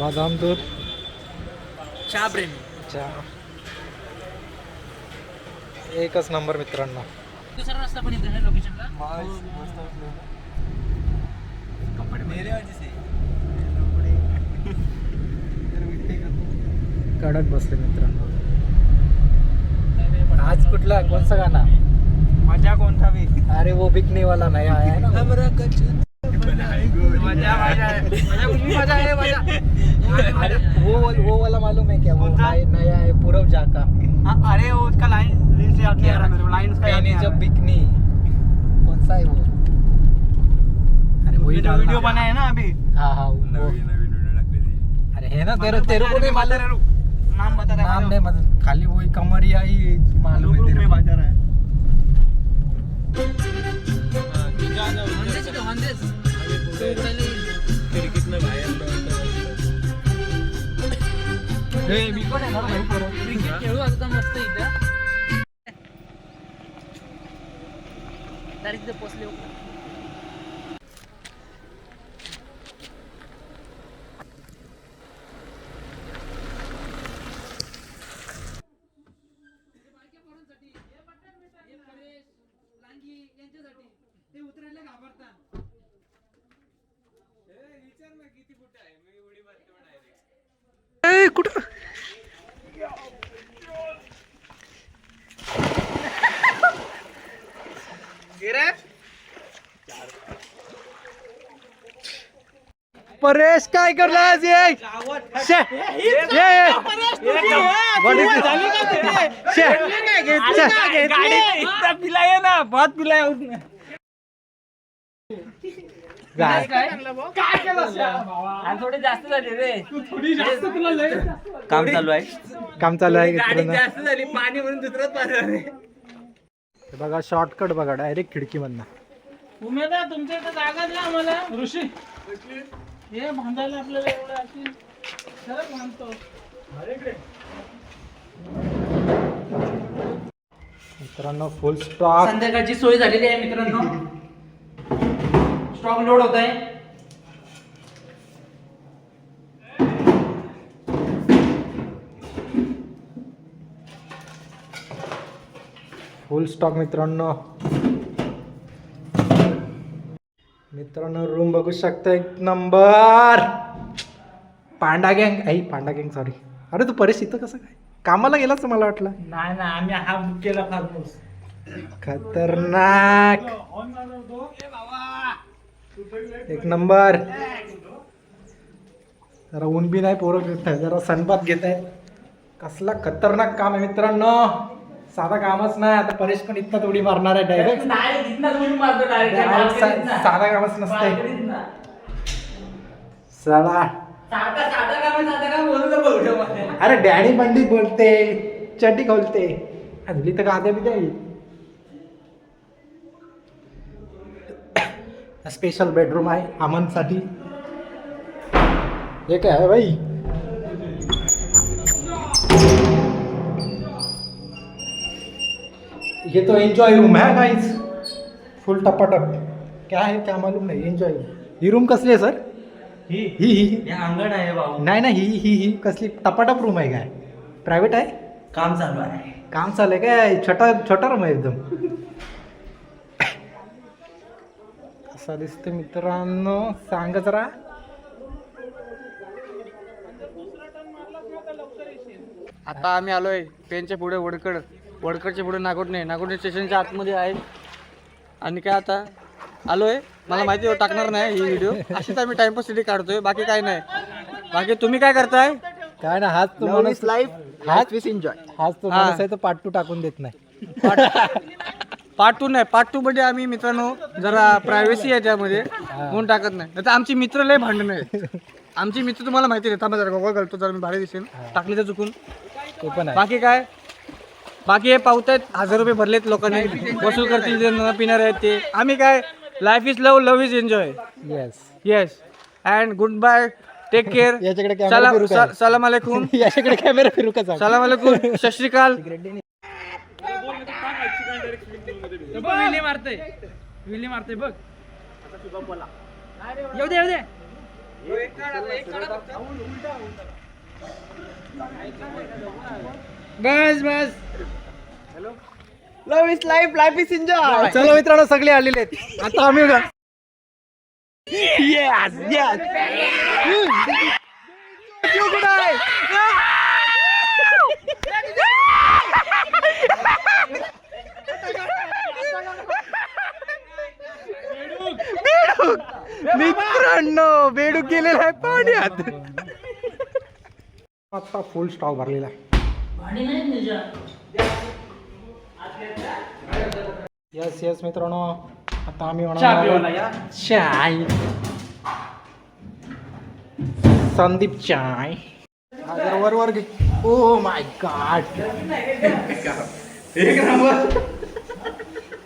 बदाम दूध. चहा प्रेमी. चहा. एकच नंबर मित्रांनो. दुसरा रस्ता पण इथे लोकेशनला कडक बसले मित्रांनो. आज कुठला? कोणचा गाणा? मजा कोणता बी? अरे वो बिकने वाला नया आया है ना. मजा मजा मजा कुठली मजा आहे मजा वो वो वाला मालूम है क्या? वो? नया है पूरव जाका। हाँ, अरे वो उसका लाइन रील से याद नहीं आ रहा मेरे को लाइन उसका याद नहीं जब बिकनी। कौन सा है वो? अरे ये वही जो। वीडियो बनाया है ना अभी। हाँ हाँ वो अरे है ना तेरे तेरे को नहीं मालूम? नाम बता रहा नाम नहीं मतलब खाली वही कमरिया ही मालूम है तेरे में को। बजा रहा है। हे, मी भाई खेळू आता मस्त इथं डायरेक्ट तिथे पोचले ए, कुठं? परेश काय करला आज ये शे, ये, ये. शे. पिलाय ना बहुत पिलाय उसने काय? थोडे जास्त झाले रे काम चालू आहे काम चालू आहे. जास्त झाली पाणी म्हणून दुसरंच पाणी. हे बघा शॉर्टकट बघा डायरेक्ट खिडकी मधनं उमेद आहे तुमच्या इथं जागा द्या आम्हाला. ऋषी हे बांधायला आपल्याला एवढं खरंच बांधतो मित्रांनो फुल स्टॉक संध्याकाळची सोय झालेली आहे मित्रांनो. स्टॉक लोड होत आहे फुल स्टॉक मित्रांनो. मित्रांनो रूम बघू शकता एक नंबर पांडा गँग आई पांडा गँग सॉरी अरे तू परेश इथं कसं काय? कामाला गेलाच मला वाटलं. नाही ना आम्ही हा बुक केला खतरनाक. एक नंबर जरा ऊन बी नाही पोरं घेत जरा सनबात घेत आहेत कसला खतरनाक काम आहे मित्रांनो. साधा कामच नाही आता परेश पण इतका थोडी मारणार आहे डायरेक्ट साधा कामच नसते चला. अरे डॅडी पंडित बोलते चड्डी खोलते. हल्ली तर गाद्या बी द्याई स्पेशल बेडरूम आहे अमनसाठी हे काय आहे भाई ये तो एंजॉय रूम है गाइस फुल टपाटप. क्या है क्या मालूम नहीं एंजॉय ही रूम कसली आहे सर ही. ही ही. ही अंगण आहे भाऊ. नाही नाही ही ही ही. कसली टपाटप रूम आहे काय प्रायव्हेट आहे? काम चालू आहे. काम चाललंय काय? छोटा छोटा रूम आहे एकदम. कसा दिसतो मित्रांनो? सांग जरा. आता आम्ही आलोय पेनच्या पुढे वडकड. वडकडच्या पुढे नागोडणे नागोडणे स्टेशनच्या आतमध्ये आहे. आणि काय आता? आलोय. मला माहिती आहे टाकणार नाही ही व्हिडिओ अशीच आम्ही टाइमपाससाठी काढतोय. बाकी काय नाही. बाकी तुम्ही काय करताय? काय ना हाच तो माणूस हाच एन्जॉय हाच तो हा. माणूस आहे तो पार्ट टू टाकून देत नाही. पार्ट टू नाही. पार्ट टू मध्ये आम्ही मित्रांनो जरा प्रायव्हसी आहे त्यामध्ये. म्हणून टाकत नाही. नाही तर आमची मित्र लय भांडण आहे आमची मित्र तुम्हाला माहिती आहे. थांबा जरा गोगल घालतो जरा मी भारी दिसेल टाकली तर चुकून. आहे. बाकी काय? बाकी हे पावतायत हजार रुपये भरलेत लोकांनी. वसूल करतील जे न पिणार आहेत ते. आम्ही काय life is love love is enjoy yes yes and good bye take care याच्याकडे कॅमेरा फिरू काय? सलाम अलैकुम याच्याकडे कॅमेरा फिरू का सांग? सलाम अलैकुम सत विली मारते विली मारते बघ. येऊ दे येऊ दे. बस बस. Love is life life is enjoy चलो मित्रांनो सगळे आलेले आहेत. आता आम्ही बघा. येस येस मित्रांनो बेडूक गेलेला आहे पाण्यात. आता फुल स्टॉक भरलेला आहे. यस यस मित्रांनो. आता आम्ही होणार चाय. संदीप चाय. हा जरा वर वर घे. ओ माय गॉड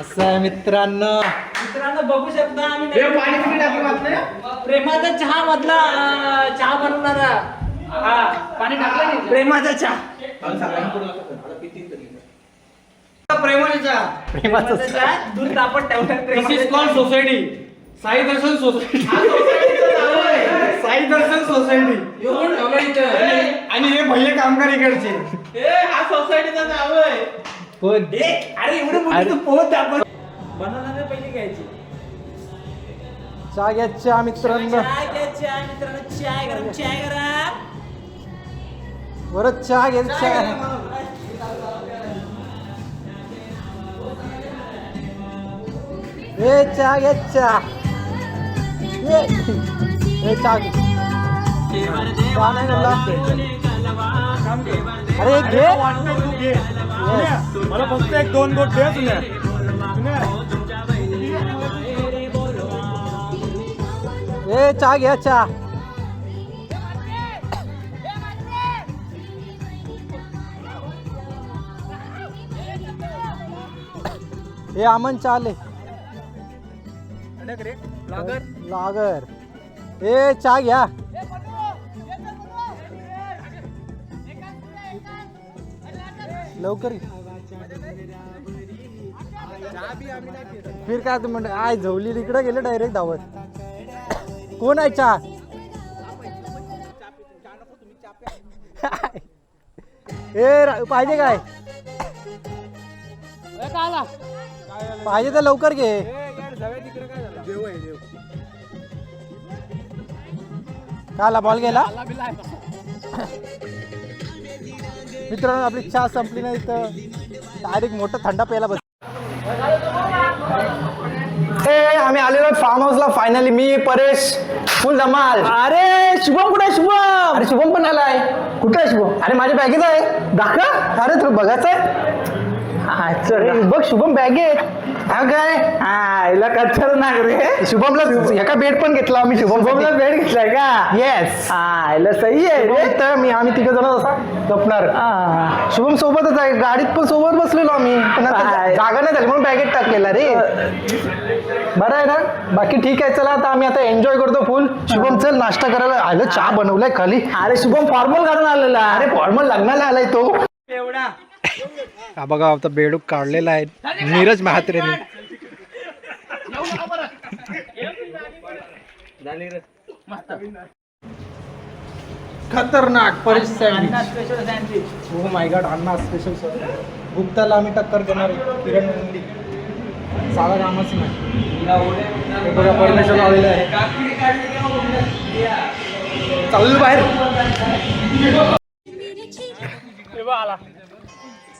असं आहे मित्रांनो? मित्रांनो बघू शकता आम्ही प्रेमाचा चहा मधला अं, चहा बनवणारा. हा पाणी टाकलं नाही? प्रेमाचा चहा. प्रेमाच्या प्रेमाचं चहा दूध तापत ठेवतात this is called society Sai Darshan society Sai Darshan society आणि हे भैया कामगार इकडचे. हा सोसायटीचं नाव आहे पण अरे एवढे मोठे तू पोहोच आपण बनवणार पहिली घ्यायची. चहा घ्या चहा मित्रांनो. चाय घ्या चाय मित्रांनो. चाय गरम चाय करा परत चहा घ्या चहा ए चहा घ्या चहा ए ए, चहा घे चहा नाही झाला अरे घे Yes. मला फक्त एक दोन गोट दे तुला ए चहा घ्या चहा ए अमन चाले लागर. ए चहा घ्या. लवकर. फिर काय तू म्हणत आय झवली इकडे गेले डायरेक्ट धावत. कोण आहे चहा? ए रा- पाहिजे काय? पाहिजे तर लवकर घे. काला बॉल गेला मित्रांनो आपली चहा संपली नाही तर डायरेक्ट मोठा थंडा प्यायला बस ए आम्ही आलेलो फार्म हाऊसला फायनली मी परेश फुल धमाल. अरे शुभम कुठे आहे शुभम? अरे शुभम पण आलाय. कुठे आहे शुभम? अरे माझ्या बॅगेत आहे. दाखवा. अरे तुला बघायचं आहे? हा, चल. बघ शुभम बॅगेत हा काय हा याला कच्चाच नाग रे. शुभमला एका बेड पण घेतला आम्ही शुभमला बेड घेतलाय का? येस हा याला सही आहे रे. तर मी आम्ही तिघ जण असा जपणार शुभम सोबतच आहे गाडीत पण सोबत बसलेलो आम्ही. पण आता जागा नाही झाली म्हणून बॅगेत टाकलेला रे. बरं आहे ना? बाकी ठीक आहे चला आता आम्ही आता एन्जॉय करतो फुल शुभम चल नाश्ता करायला. आलं चहा बनवलाय खाली. अरे शुभम फॉर्मल घालून आलेला. अरे फॉर्मल लग्नाला आलाय तो. एवढा. हा बघा आता बेडूक काढलेला आहे नीरज महात्रेने. खतरनाक सँडविच हो माय गॉड अण्णा स्पेशल गुप्ताला आम्ही टक्कर देणार आहे. किरण साधा कामच नाही. बघा परमेश्वर लावलेलं आहे. चालू बाहेर.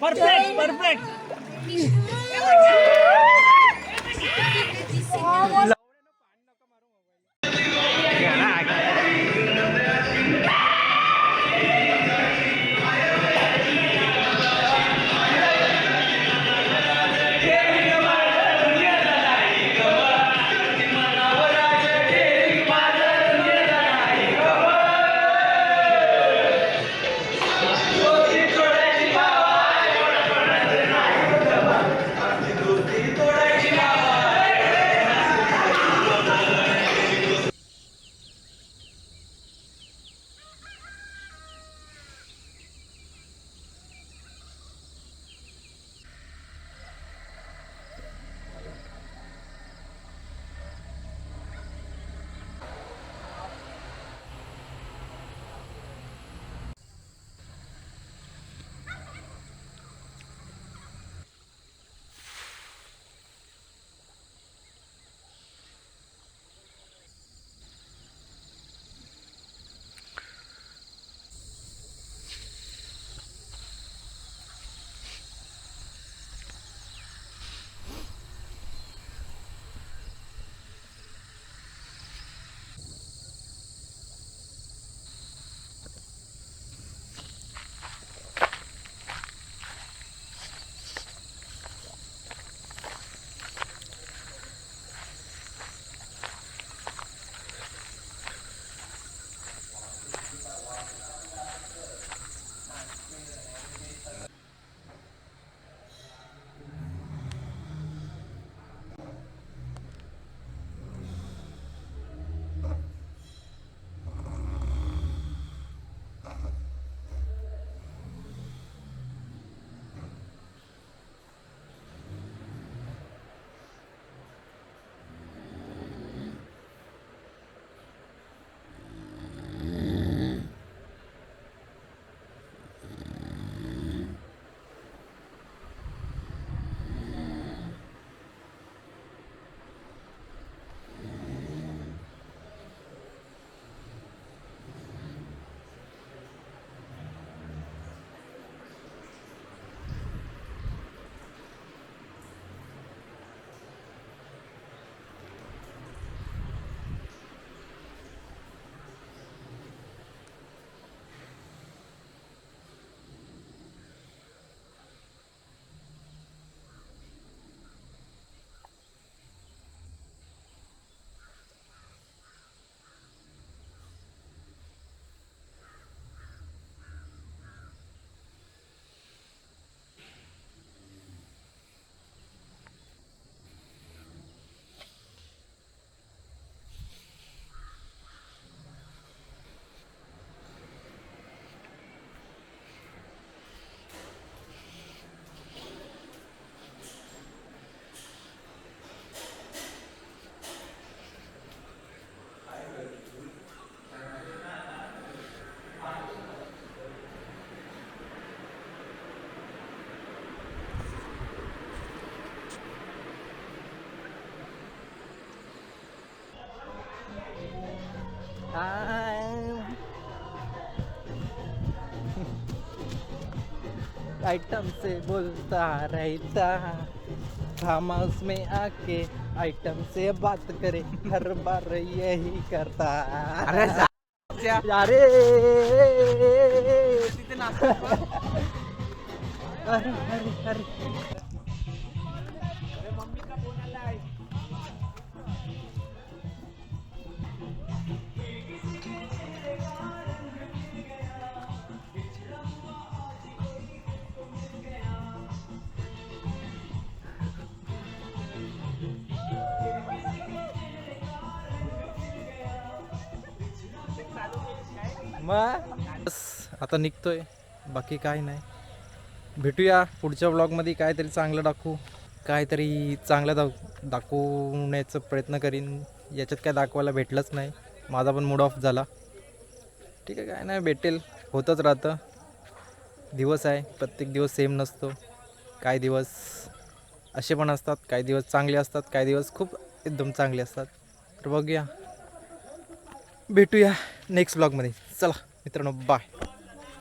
परफेक्ट परफेक्ट आइटम से बोलता रहता हम उसमें आके आइटम से बात करे हर बार यही करता। अरे अरे अरे अरे। मग बस आता निघतोय. बाकी काय नाही. भेटूया पुढच्या ब्लॉगमध्ये काहीतरी चांगलं दाखवू. काहीतरी चांगलं दाख दाखवण्याचा प्रयत्न करीन. याच्यात काय दाखवायला भेटलंच नाही. माझा पण मूड ऑफ झाला. ठीक आहे काय नाही भेटेल. होतच राहतं. दिवस आहे. प्रत्येक दिवस सेम नसतो. काही दिवस असे पण असतात. काही दिवस चांगले असतात. काही दिवस खूप एकदम चांगले असतात. तर बघूया. भेटूया नेक्स्ट ब्लॉगमध्ये चला मित्रांनो बाय